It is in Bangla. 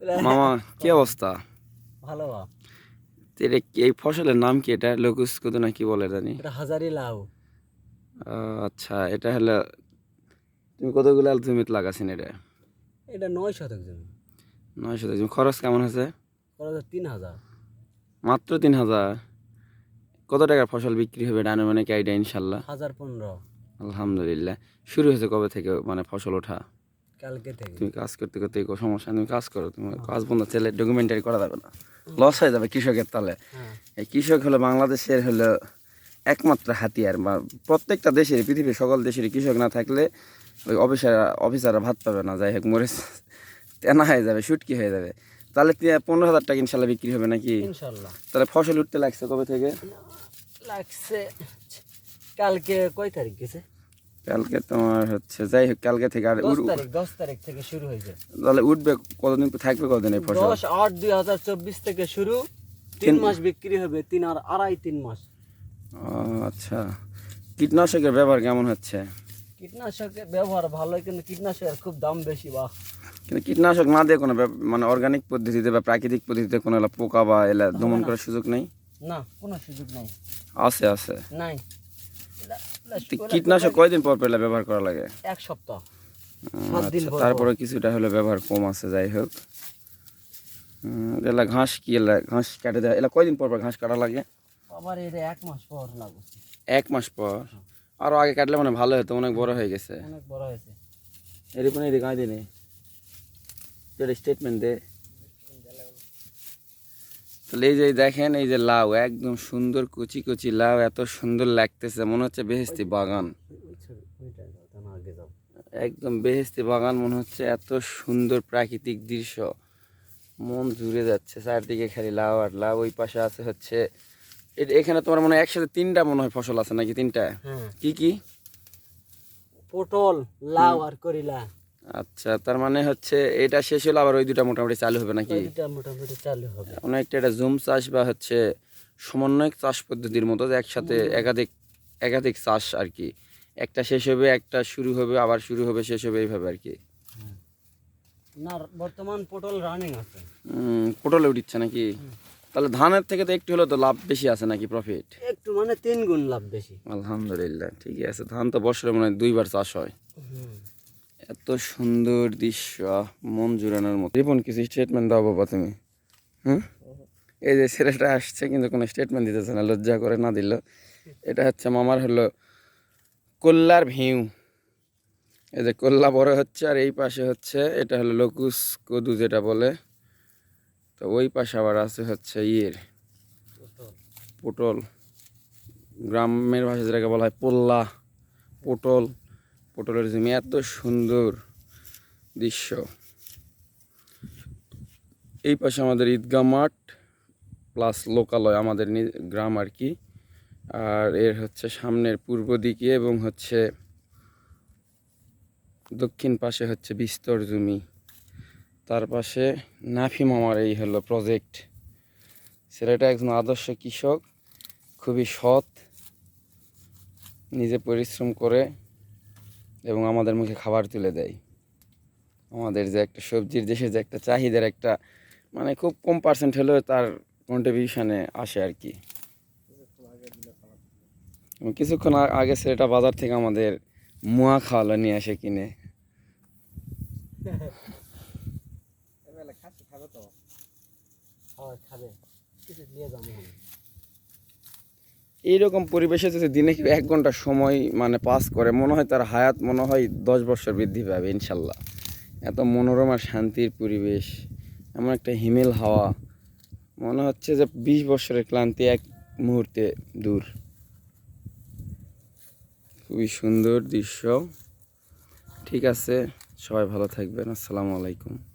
মামা কি অবস্থা? ভালো। এটা এই ফসলের নাম কি এটা? লকুস কত না কি বলে জানি। এটা হাজারি লাউ। আচ্ছা এটা হলো তুমি কতগুলো জমিতে লাগাছেন এটা? এটা নয় শতক জমি। নয় শত জমি। খরচ কেমন হয়েছে? খরচ তিন হাজার। মাত্র তিন হাজার? কত টাকার ফসল বিক্রি হবে এটা আনুমানিক আইডিয়া ইনশাল্লাহ? হাজার পনেরো। আলহামদুলিল্লাহ। শুরু হয়েছে কবে থেকে মানে ফসল ওঠা? কালকে থেকে। তুমি কাজ করতে করতে কোনো সমস্যা তুমি কাজ করো তুমি কাজ বন্ধ ছেলে ডকুমেন্টারি করা যাবে না। লস হয়ে যাবে কৃষকের তাহলে হ্যাঁ। এই কৃষক হলো বাংলাদেশের হলো একমাত্র হাতিয়ার বা প্রত্যেকটা দেশের পৃথিবীর সকল দেশের কৃষক না থাকলে ওই অফিসার অফিসাররা ভাত পাবে না। যাই হোক মরে তেনা হয়ে যাবে শুটকি হয়ে যাবে। তাহলে পনেরো হাজার টাকা ইনশাল্লাহ বিক্রি হবে নাকি? তাহলে ফসল উঠতে লাগছে কবে থেকে? লাগছে কালকে কয় তারিখ গেছে? কালকে তোমার হচ্ছে যাই হোক কালকে থেকে আর দশ তারিখ দশ তারিখ থেকে শুরু হয়েছে তাহলে উঠবে কতদিন থাকবে কতদিন এই ফসল? দশ আট দুই হাজার চব্বিশ থেকে শুরু তিন মাস বিক্রি হবে তিন আর আড়াই তিন মাস। আচ্ছা। কীটনাশকের ব্যবহার কেমন হচ্ছে? কীটনাশকের ব্যবহার ভালো কিন্তু কীটনাশকের খুব দাম বেশি বা কিন্তু কীটনাশক না দিয়ে কোনো মানে অর্গানিক পদ্ধতিতে বা প্রাকৃতিক পদ্ধতিতে কোনো এলা পোকা বা এলা দমন করার সুযোগ নেই? না কোনো সুযোগ নেই। আছে আছে। নাই। কীটনাশক কয়দিন পর পেলে ব্যবহার করা লাগে? এক সপ্তাহ। আচ্ছা, পর তারপরে কিছুটা হলে ব্যবহার কম আছে যাই হোক। এলা ঘাস কি এলা ঘাস কাটে দেয় এলা কয়দিন পর পর ঘাস কাটা লাগে? আবার এটা এক মাস পর লাগবে এক মাস পর? আরও আগে কাটলে মানে ভালো হতো অনেক বড় হয়ে গেছে। অনেক বড় হয়েছে। এরকম এই গাঁ দিনে। স্টেটমেন্ট দে। তাহলে এই যে দেখেন এই যে লাউ একদম সুন্দর কুচি কুচি লাউ এত সুন্দর লাগতেছে। মনে হচ্ছে বেহেস্তি বাগান। একদম বেহেস্তি বাগান মনে হচ্ছে এত সুন্দর প্রাকৃতিক দৃশ্য। মন জুড়ে যাচ্ছে চারদিকে খালি লাউ আর লাউ। ওই পাশে আছে হচ্ছে এখানে তোমার মনে হয় একসাথে তিনটা মনে হয় ফসল আছে নাকি তিনটা? হ্যাঁ। কি কি? পটল লাউ আর করিলা। আচ্ছা তার মানে হচ্ছে এটা শেষ হলো আবার ওই দুটা মোটামুটি চালু হবে নাকি? মোটামুটি চালু হবে। অনেকটা এটা জুম চাষ বা হচ্ছে সমন্বয়ক চাষ পদ্ধতির মতো যে একসাথে একাধিক একাধিক চাষ আর কি। একটা শেষ হবে একটা শুরু হবে আবার শুরু হবে শেষ হবে এইভাবে আর কি। না বর্তমান পটল রানিং আছে। পটলে উঠিচ্ছে নাকি? তাহলে ধানের থেকে তো একটু হলেও তো লাভ বেশি আছে নাকি প্রফিট একটু মানে তিন গুণ লাভ বেশি। আলহামদুলিল্লাহ ঠিকই আছে। ধান তো বছরে মনে হয় দুইবার চাষ হয়। এত সুন্দর দৃশ্য মন জুড়ানোর মতো। রিপন, কিছু স্টেটমেন্ট দাও বাবা তুমি। হুম? এই যে ছেলেটা আসছে, কিন্তু কোনো স্টেটমেন্ট দিতেছে না, লজ্জা করে না দিল। এটা হচ্ছে মামার হলো কল্লার ভিউ। এই যে কল্লা বড় হচ্ছে, আর এই পাশে হচ্ছে, এটা হলো লকুস কদু যেটা বলে। তো ওই পাশে আবার আছে হচ্ছে ইয়ের, পটল। গ্রামের ভাষায় যেটাকে বলা হয় পোল্লা, পটল। পটলের জমি এত সুন্দর দৃশ্য। এই পাশে আমাদের ঈদগাহ মাঠ প্লাস লোকালয় আমাদের গ্রাম আর কি। আর এর হচ্ছে সামনের পূর্ব দিকে এবং হচ্ছে দক্ষিণ পাশে হচ্ছে বিস্তর জমি তার পাশে নাফি মামার এই হলো প্রজেক্ট ছেলেটা একজন আদর্শ কৃষক, খুবই সৎ, নিজে পরিশ্রম করে এবং আমাদের মুখে খাবার তুলে দেয়। আমাদের যে একটা সবজির দেশে যে একটা চাহিদার একটা মানে খুব কম পার্সেন্ট হলেও তার কন্ট্রিবিউশনে আসে আর কি। কিছুক্ষণ আগে ছেলেটা বাজার থেকে আমাদের মুয়া খাওয়ালো নিয়ে আসে কিনে। খাবে। এইরকম পরিবেশে যদি দিনে এক ঘণ্টা সময় মানে পাস করে। মনে হয় তার হায়াত মনে হয় দশ বছর বৃদ্ধি পাবে, ইনশাল্লাহ। এত মনোরম আর শান্তির পরিবেশ, এমন একটা হিমেল হাওয়া। মনে হচ্ছে যে বিশ বছরের ক্লান্তি এক মুহূর্তে দূর। খুবই সুন্দর দৃশ্য। ঠিক আছে, সবাই ভালো থাকবেন। আসসালামু আলাইকুম।